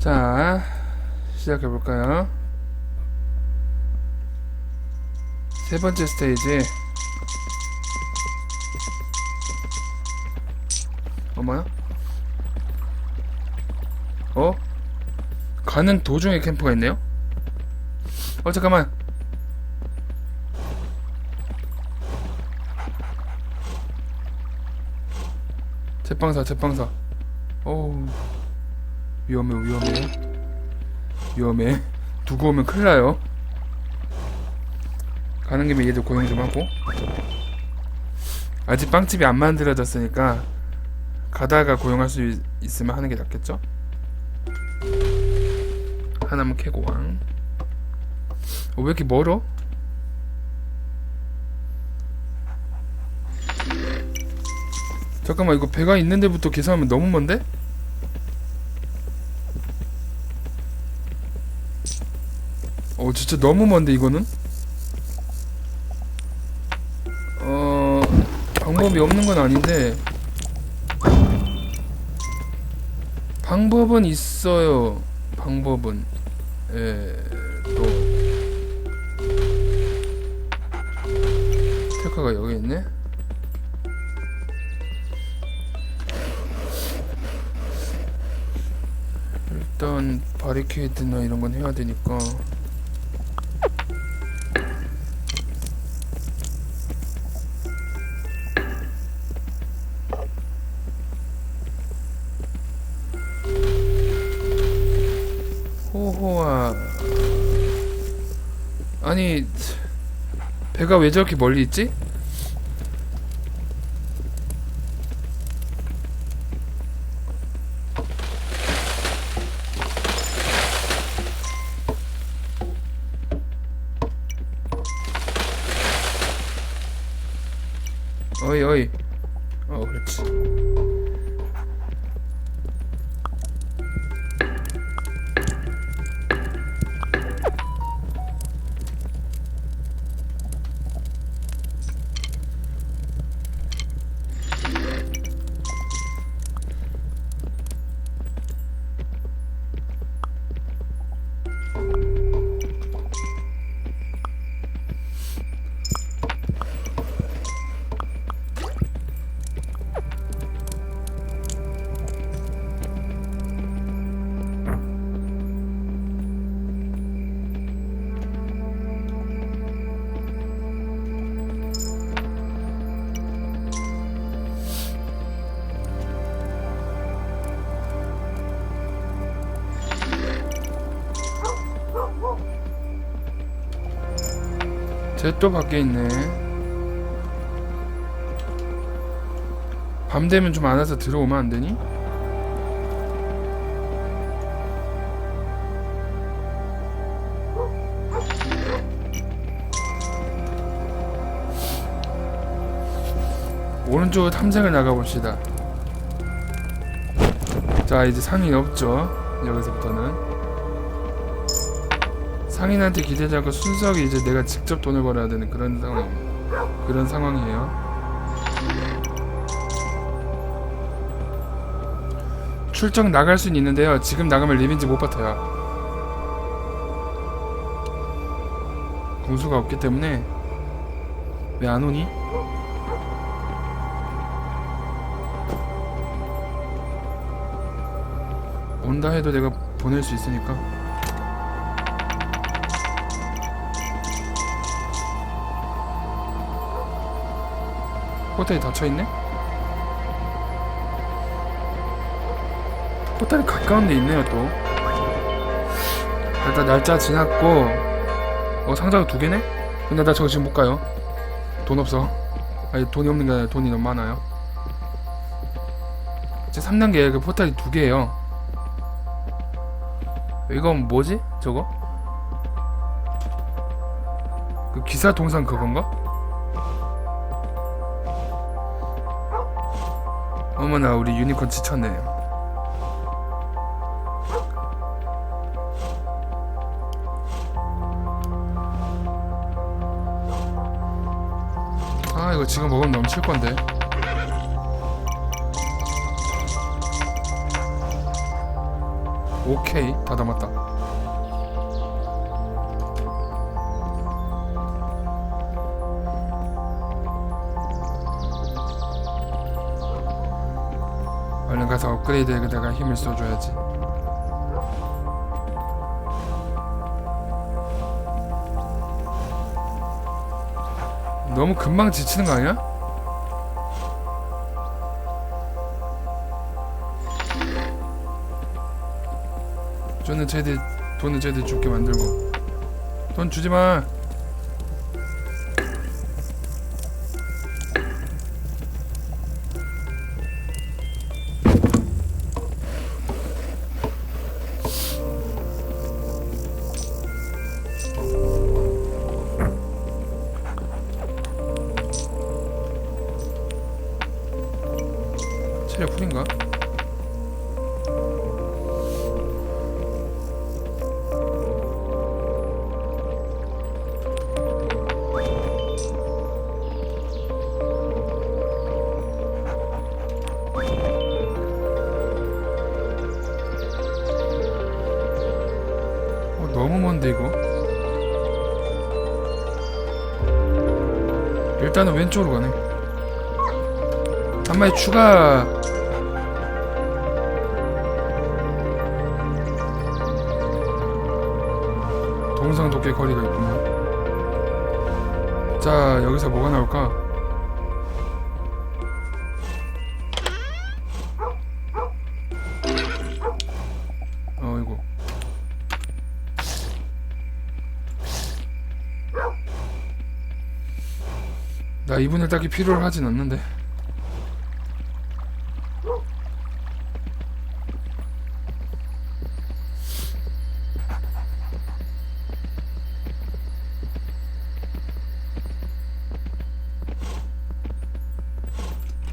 자, 시작해 볼까요? 세 번째 스테이지. 어머야? 어? 가는 도중에 캠프가 있네요? 어, 잠깐만. 제빵사, 제빵사. 어우. 위험해 위험해. 위험해. 두고 오면 큰일 나요. 가는 김에 얘들 고용 좀 하고. 아직 빵집이 안 만들어졌으니까 가다가 고용할 수 있, 있으면 하는 게 낫겠죠? 하나만 캐고 왕. 어, 왜 이렇게 멀어? 잠깐만 이거 배가 있는 데부터 계산하면 너무 먼데? 어 진짜 너무 먼데 이거는? 어 방법이 없는 건 아닌데. 방법은 있어요. 방법은. 예또. 테카가 여기 있네? 일단 바리케이드나 이런 건 해야 되니까 배가 왜 저렇게 멀리 있지? 쟤또 밖에 있네. 밤 되면 좀 안아서 들어오면 안 되니? 오른쪽으로 탐색을 나가봅시다. 자, 이제 상인 없죠. 여기서부터는. 상인한테 기대지 않고 순수하게 이제 내가 직접 돈을 벌어야 되는 그런 상황 그런 상황이에요. 출정 나갈 수는 있는데요. 지금 나가면 리벤지 못 버텨요. 공수가 없기 때문에 왜 안 오니? 온다 해도 내가 보낼 수 있으니까. 포탈이 닫혀있네? 포탈이 가까운 데 있네요 또 일단 날짜 지났고 어 상자가 두 개네? 근데 나 저거 지금 못 가요 돈 없어 아니 돈이 없는 게 아니라 돈이 너무 많아요 이제 3단계 그 포탈이 두 개예요 이건 뭐지? 저거? 그 기사 동상 그건가? 어머나 우리 유니콘 지쳤네요. 아 이거 지금 먹으면 넘칠 건데. 오케이 다 담았다 얼른 가서 업그레이드에다가 힘을 써줘야지 너무 금방 지치는 거 아니야? 저는 쟤들 돈은 쟤들 줄게 만들고 돈 주지 마. 먼데 이거? 일단은 왼쪽으로 가네. 한 마리 추가. 동상 도끼 거리가 있구나. 자 여기서 뭐가 나올까 이분을 딱히 필요로 하진 않는데.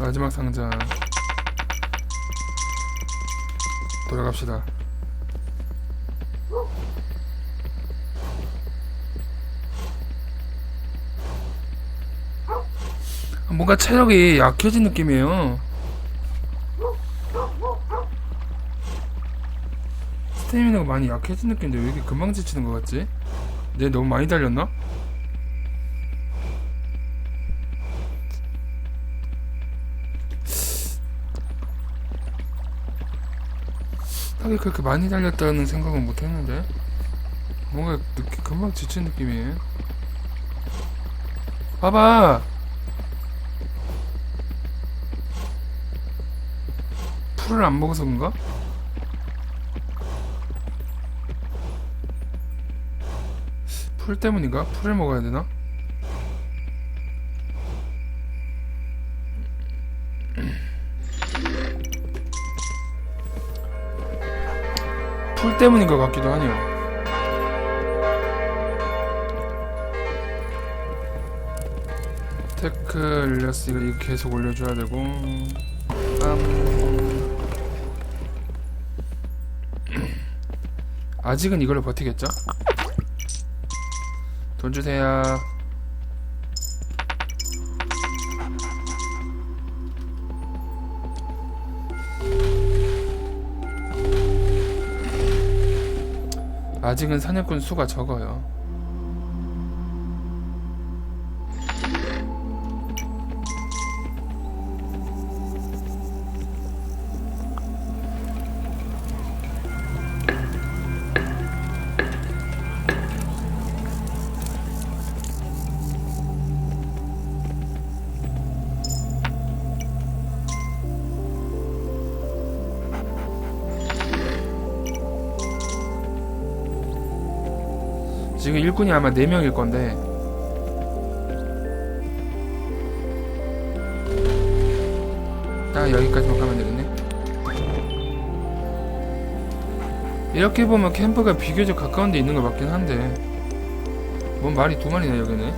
마지막 상자. 돌아갑시다 뭔가 체력이 약해진 느낌이에요 스태미나가 많이 약해진 느낌인데 왜 이렇게 금방 지치는 것 같지? 내 너무 많이 달렸나? 하게 그렇게 많이 달렸다는 생각은 못 했는데 뭔가 느낌, 금방 지친 느낌이에요 봐봐 풀을 안 먹어서 그런가? 풀 때문인가? 풀을 먹어야 되나? 풀 때문인 것 같기도 하네요. 테크 릴러스 이거 계속 올려줘야 되고 빰. 아직은 이걸로 버티겠죠? 돈 주세요. 아직은 사냥꾼 수가 적어요. 지금 일꾼이 아마 4명일 건데. 딱 여기까지만 가면 되겠네. 이렇게 보면 캠프가 비교적 가까운 데 있는 것 같긴 한데. 뭔 말이 두 마리나 여기네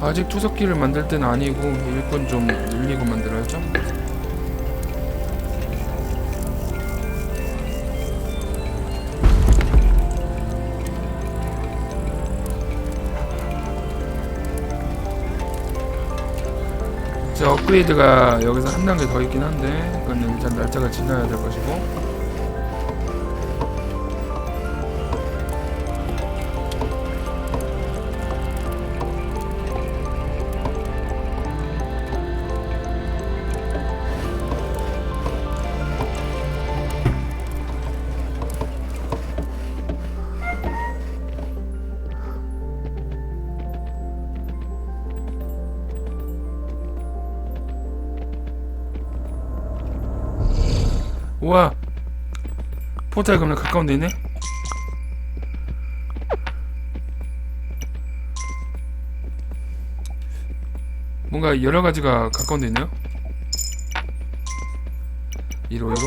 아직 투석기를 만들 때는 아니고 일꾼 좀 늘리고 만들어야죠 업그레이드가 여기서 한 단계 더 있긴 한데 그건 일단 날짜가 지나야 될 것이고 우와. 포탈 그러면 가까운 데 있네? 뭔가 여러 가지가 가까운 데 있네요. 이로 이로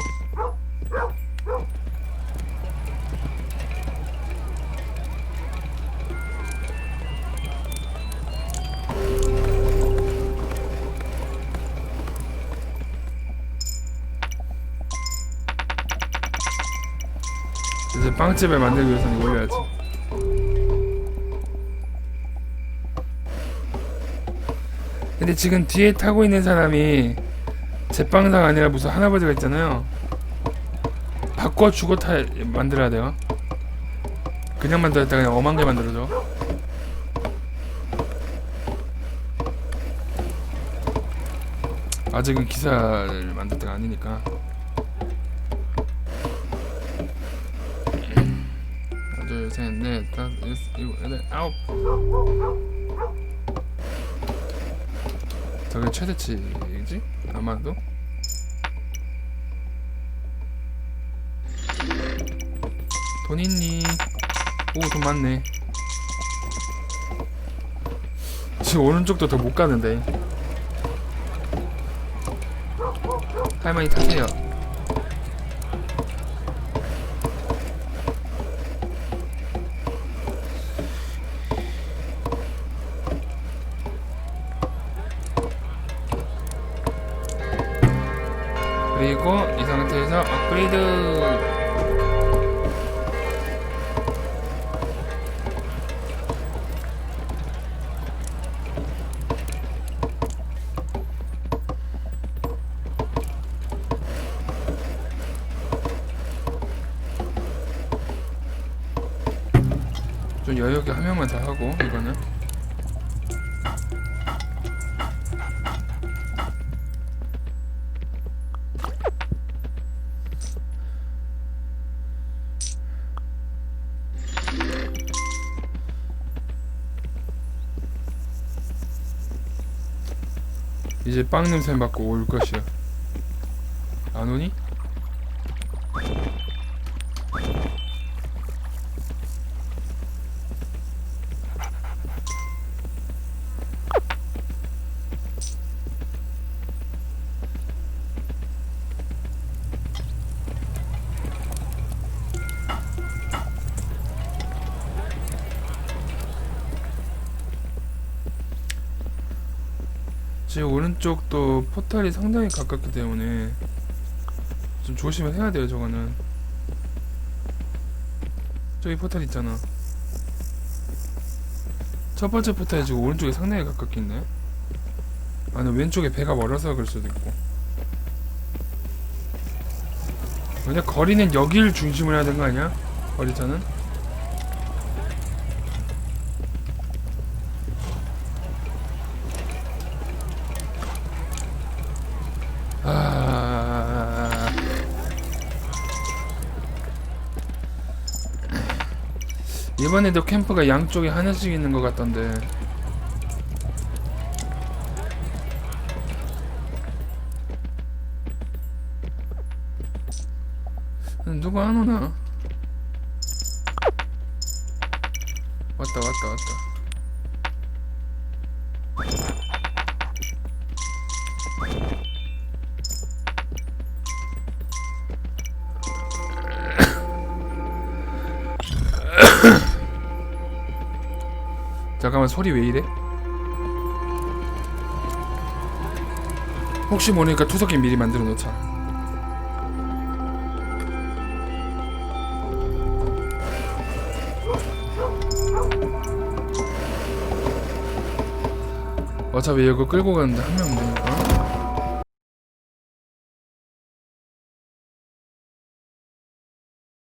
빵집을 만들기 위해서는 이거 올려야지. 근데 지금 뒤에 타고 있는 사람이 제빵사가 아니라 무슨 할아버지가 있잖아요. 바꿔주고 타 만들어야 돼요. 그냥 만들었다 그냥 엄한 게 만들어져 아직은 기사를 만들 때가 아니니까 셋 넷 다섯 여섯 일곱 여덟 아홉 저게 최대치지? 아마도? 돈 있니? 오 돈 많네. 지금 오른쪽도 더 못 가는데. 할머니 타세요 그리고 이 상태에서 업그레이드. 좀 여유있게 한 명만 더 하고 이거는 이제 빵 냄새 맡고 올 것이야 안 오니? 지금 오른쪽도 포탈이 상당히 가깝기 때문에 좀 조심을 해야 돼요 저거는. 저기 포탈 있잖아. 첫 번째 포탈이 지금 오른쪽에 상당히 가깝긴 해 아니 왼쪽에 배가 멀어서 그럴 수도 있고. 왜냐 거리는 여기를 중심으로 해야 되는 거 아니야? 거리차는? 이번에도 캠프가 양쪽에 하나씩 있는 것 같던데 누가 안 오나? 왔다 왔다 왔다 잠깐만 소리 왜 이래? 혹시 모르니까 투석기 미리 만들어 놓자. 어차피 이거 끌고 가는데 한명 되니까.